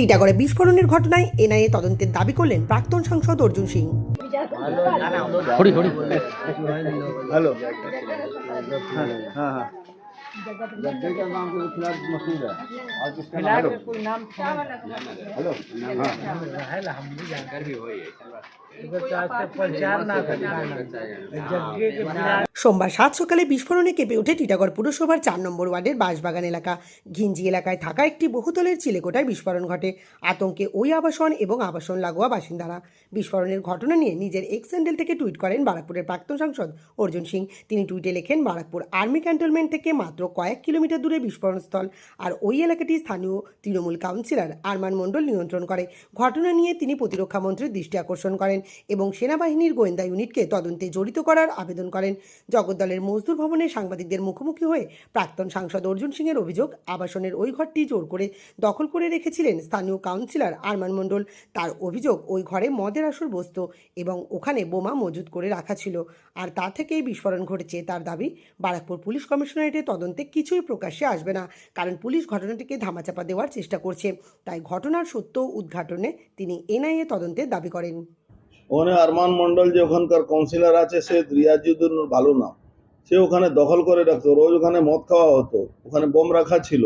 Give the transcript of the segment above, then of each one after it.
টিটাগড়ে বিস্ফোরণের ঘটনায় এনআইএ তদন্তের দাবি করলেন প্রাক্তন সাংসদ অর্জুন সিং। খড়ি খড়ি हेलो हाँ हाँ हेलो সোমবার সাত সকালে বিস্ফোরণে কেঁপে ওঠে টিটাগড় পুরসভার চার নম্বর ওয়ার্ডের বাঁশবাগান এলাকা ঘিঞ্জি এলাকায় থাকা একটি বহুতলের চিলেকোটায় বিস্ফোরণ ঘটে আতঙ্কে ওই আবাসন এবং আবাসন লাগোয়া বাসিন্দারা বিস্ফোরণের ঘটনা নিয়ে নিজের এক্স হ্যান্ডেল থেকে টুইট করেন বারাকপুরের প্রাক্তন সাংসদ অর্জুন সিং তিনি টুইটে লেখেন বারাকপুর আর্মি ক্যান্টনমেন্ট থেকে মাত্র কয়েক কিলোমিটার দূরে বিস্ফোরণস্থল আর ওই এলাকাটি স্থানীয় তৃণমূল কাউন্সিলর আরমান মণ্ডল নিয়ন্ত্রণ করে। ঘটনা নিয়ে তিনি প্রতিরক্ষা মন্ত্রীর দৃষ্টি আকর্ষণ করেন এবং সেনাবাহিনীর গোয়েন্দা ইউনিটকে তদন্তে জড়িত করার আবেদন করেন। জগদ্দলের মজদুর ভবনে সাংবাদিকদের মুখোমুখি হয়ে প্রাক্তন সাংসদ অর্জুন সিংয়ের অভিযোগ, আবাসনের ওই ঘরটি জোর করে দখল করে রেখেছিলেন স্থানীয় কাউন্সিলর আরমান মণ্ডল। তার অভিযোগ, ওই ঘরে মদের আসর বসত এবং ওখানে বোমা মজুত করে রাখা ছিল। আর তা থেকেই বিস্ফোরণ ঘটেছে তার দাবি, বারাকপুর পুলিশ কমিশনারেটের তদন্তে কিছুই প্রকাশ্যে আসবে না। কারণ পুলিশ ঘটনাটিকে ধামাচাপা দেওয়ার চেষ্টা করছে। তাই ঘটনার সত্য উদ্ঘাটনে তিনি এনআইএ তদন্তের দাবি করেন। ওখানে আরমান মন্ডল যে ওখানকার কাউন্সিলর আছে, সে রিয়াজুদ্দিন ভালো না। সে ওখানে দখল করে রাখতো। রোজ ওখানে মদ খাওয়া হতো। ওখানে বোম রাখা ছিল।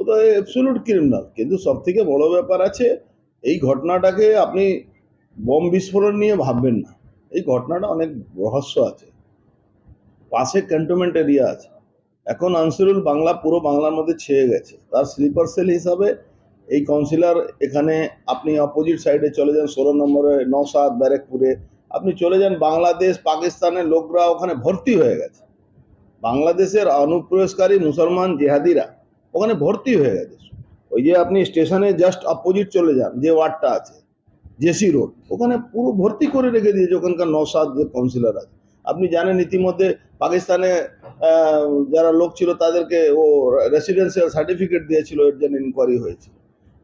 অ্যাবসুলুট ক্রিমিনাল কিন্তু সব থেকে বড় ব্যাপার আছে, এই ঘটনাটাকে আপনি বোম বিস্ফোরণ নিয়ে ভাববেন না। এই ঘটনাটা অনেক রহস্য আছে। পাশে ক্যান্টনমেন্ট এরিয়া আছে। এখন আনসিরুল বাংলা, পুরো বাংলার মধ্যে ছেয়ে গেছে। তার স্লিপার সেল হিসাবে এই কাউন্সিলর এখানে আপনি অপোজিট সাইডে চলে যান, ষোলো নম্বরে নসাদ ব্যারেকপুরে। আপনি চলে যান বাংলাদেশ, পাকিস্তানের লোকরা ওখানে ভর্তি হয়ে গেছে। বাংলাদেশের অনুপ্রবেশকারী মুসলমান জেহাদিরা ওখানে ভর্তি হয়ে গেছে। ওই যে আপনি স্টেশনে জাস্ট অপোজিট চলে যান, যে ওয়ার্ডটা আছে, জেসি রোড, ওখানে পুরো ভর্তি করে রেখে দিয়েছে ওখানকার নসাদ যে কাউন্সিলর আছে। আপনি জানেন ইতিমধ্যে পাকিস্তানে যারা লোক ছিল তাদেরকে ও রেসিডেন্সিয়াল সার্টিফিকেট দিয়েছিল, এর জন্য ইনকোয়ারি হয়েছিল।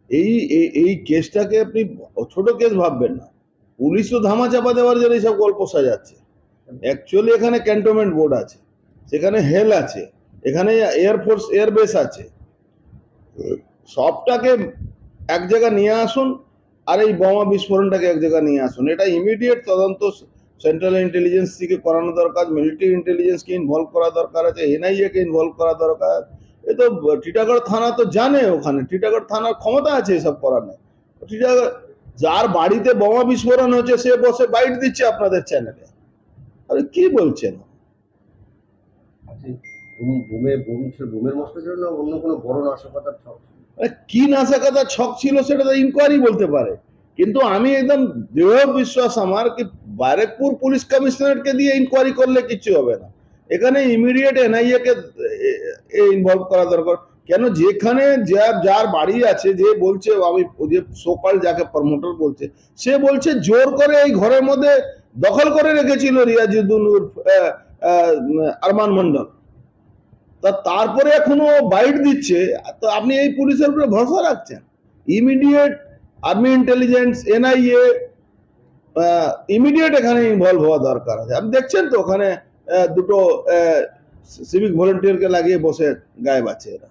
এই, এই- কেসটাকে আপনি ছোট কেস ভাববেন না। পুলিশও ধামা চাপা দেওয়ার জন্য এইসব গল্প সাজাচ্ছে। অ্যাকচুয়ালি এখানে ক্যান্টনমেন্ট বোর্ড আছে, সেখানে হেল আছে, এখানে এয়ারফোর্স এয়ারবেস আছে। সবটাকে এক জায়গায় নিয়ে আসুন, আর এই বোমা বিস্ফোরণটাকে এক জায়গায় নিয়ে আসুন। এটা ইমিডিয়েট তদন্ত সেন্ট্রাল ইন্টেলিজেন্স থেকে করানো দরকার মিলিটারি ইন্টেলিজেন্সকে ইনভলভ করা দরকার আছে এনআইএ কে ইনভলভ করা দরকার। এ তো টিটাগড় থানা তো জানে ওখানে টিটাগড় থানার ক্ষমতা আছে এসব করার নেই টিটাগড় যার বাড়িতে বোমা বিস্ফোরণ হচ্ছে সে বসে বাইট দিচ্ছে আপনাদের চ্যানেলে আরে কি বলছেন? ছিল? কি নাশাকাতা ছক ছিল সেটা তো ইনকোয়ারি বলতে পারে। কিন্তু আমি একদম দৃঢ় বিশ্বাস আমার কি ব্যারেকপুর পুলিশ কমিশনারেটকে দিয়ে ইনকোয়ারি করলে কিছু হবে না। এখানে ইমিডিয়েট এনআইএ কে ইনভলভ করা দরকার। কেন যেখানে যার যার বাড়ি আছে, যে বলছে, আমি যে সোকাল যাকে প্রমোটার বলছে, সে বলছে জোর করে এই ঘরের মধ্যে দখল করে রেখেছিল রিয়াজুদ্দিন আরমান মন্ডল তা তারপরে এখনও বাইট দিচ্ছে। তো আপনি এই পুলিশের উপরে ভরসা রাখছেন? Immediate army intelligence NIA immediate এখানে ইনভলভ হওয়া দরকার আছে। আপনি দেখছেন তো ওখানে দুটো সিভিক ভলেন্টিয়ারকে লাগিয়ে বসে গায়েব আছে এরা।